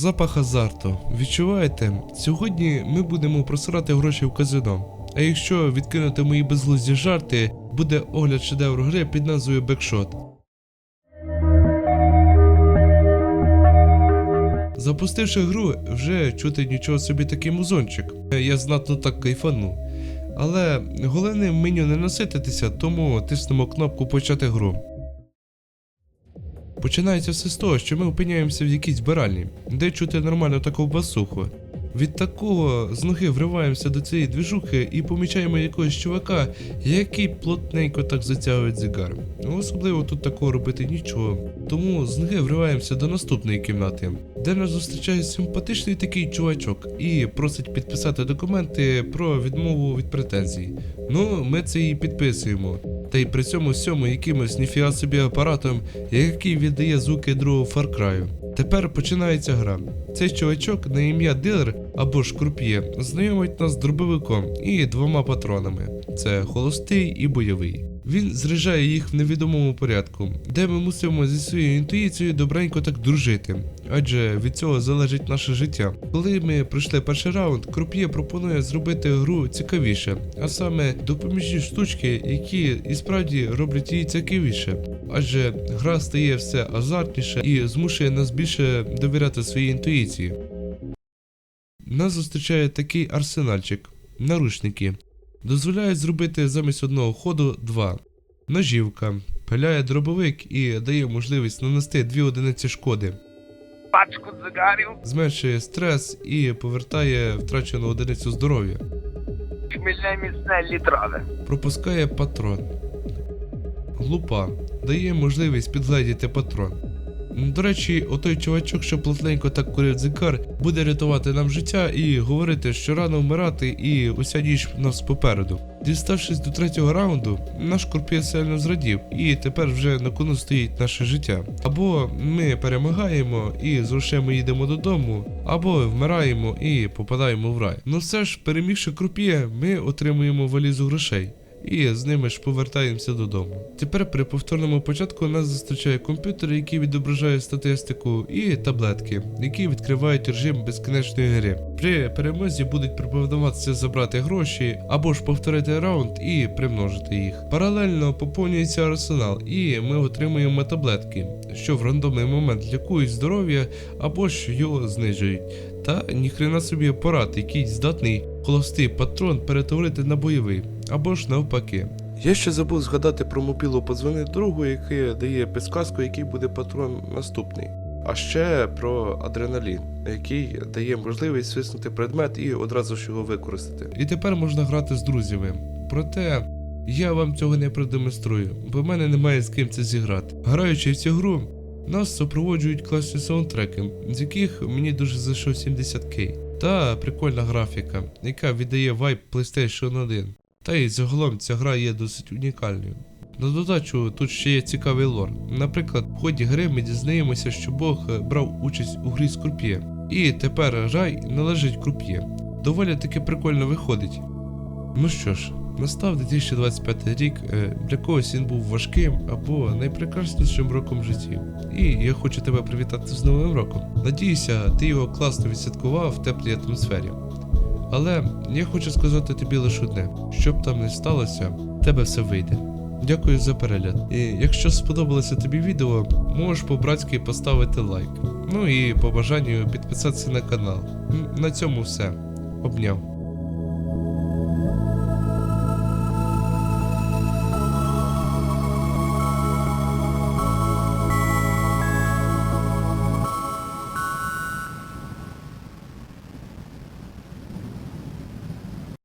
Запах азарту. Відчуваєте? Сьогодні ми будемо просирати гроші в казино. А якщо відкинути мої безглузді жарти, буде огляд шедевру гри під назвою Бекшот. Запустивши гру, вже чути нічого собі такий музончик. Я знатно так кайфанув. Але головне меню не насититися, тому тиснемо кнопку почати гру. Починається все з того, що ми опиняємося в якійсь збиральні, де чути нормально таку басуху. Від такого з ноги вриваємося до цієї двіжухи і помічаємо якогось чувака, який плотненько так затягує дзигар. Ну, Особливо тут такого робити нічого. Тому з ноги вриваємося до наступної кімнати, де нас зустрічає симпатичний такий чувачок і просить підписати документи про відмову від претензій. Ну, ми це і підписуємо. Та й при цьому всьому якимось ніфіга собі апаратом, який віддає звуки другого фаркраю. Тепер починається гра. Цей чувачок на ім'я Дилер або ж Круп'є знайомить нас з дробовиком і двома патронами: це холостий і бойовий. Він зряджає їх в невідомому порядку, де ми мусимо зі своєю інтуїцією добренько так дружити, адже від цього залежить наше життя. Коли ми пройшли перший раунд, Круп'є пропонує зробити гру цікавіше, а саме допоміжні штучки, які і справді роблять її цікавіше. Адже гра стає все азартніше і змушує нас більше довіряти своїй інтуїції. Нас зустрічає такий арсенальчик, наручники. Дозволяють зробити замість одного ходу два. Ножівка, пиляє дробовик і дає можливість нанести дві одиниці шкоди. пачку цигарів, Зменшує стрес і повертає втрачену одиницю здоров'я. хмільне міцне літрове. Пропускає патрон. Глупа. Дає можливість підгледіти патрон. До речі, отой чувачок, що плотненько так курив дзикар, буде рятувати нам життя і говорити, що рано вмирати і уся ніч нас попереду. Діставшись до третього раунду, наш корпія сильно зрадів, і тепер вже на кону стоїть наше життя. Або ми перемагаємо і з грошима їдемо додому, або вмираємо і попадаємо в рай. Ну все ж, перемігши круп'є, ми отримуємо валізу грошей. І з ними ж повертаємося додому. Тепер при повторному початку нас зустрічає комп'ютер, який відображає статистику, і таблетки, які відкривають режим безкінечної гри. При перемозі будуть пропонуватися забрати гроші або ж повторити раунд і примножити їх. Паралельно поповнюється арсенал, і ми отримуємо таблетки, що в рандомний момент лікують здоров'я або ж його знижують. Та ніхрена собі апарат, який здатний холостий патрон перетворити на бойовий, або ж навпаки. Я ще забув згадати про мобілу подзвони другу, який дає підсказку, який буде патрон наступний. А ще про адреналін, який дає можливість свиснути предмет і одразу ж його використати. І тепер можна грати з друзями. Проте я вам цього не продемонструю, бо в мене немає з ким це зіграти. Граючи в цю гру, нас супроводжують класні саундтреки, з яких мені дуже зайшов 70к. Та прикольна графіка, яка віддає вайб PlayStation 1. Та й загалом ця гра є досить унікальною. На додачу тут ще є цікавий лор. Наприклад, в ході гри ми дізнаємося, що Бог е, брав участь у грі з круп'є. І тепер рай належить круп'є. Доволі таки прикольно виходить. Ну що ж, настав 2025 рік, е, для когось він був важким або найпрекраснішим роком в житті. І я хочу тебе привітати з Новим роком. Надіюся, ти його класно відсвяткував в теплій атмосфері. Але я хочу сказати тобі лише одне: що б там не сталося, в тебе все вийде. Дякую за перегляд. І якщо сподобалося тобі відео, можеш по-братськи поставити лайк. Ну і по бажанню підписатися на канал. На цьому все. Обняв.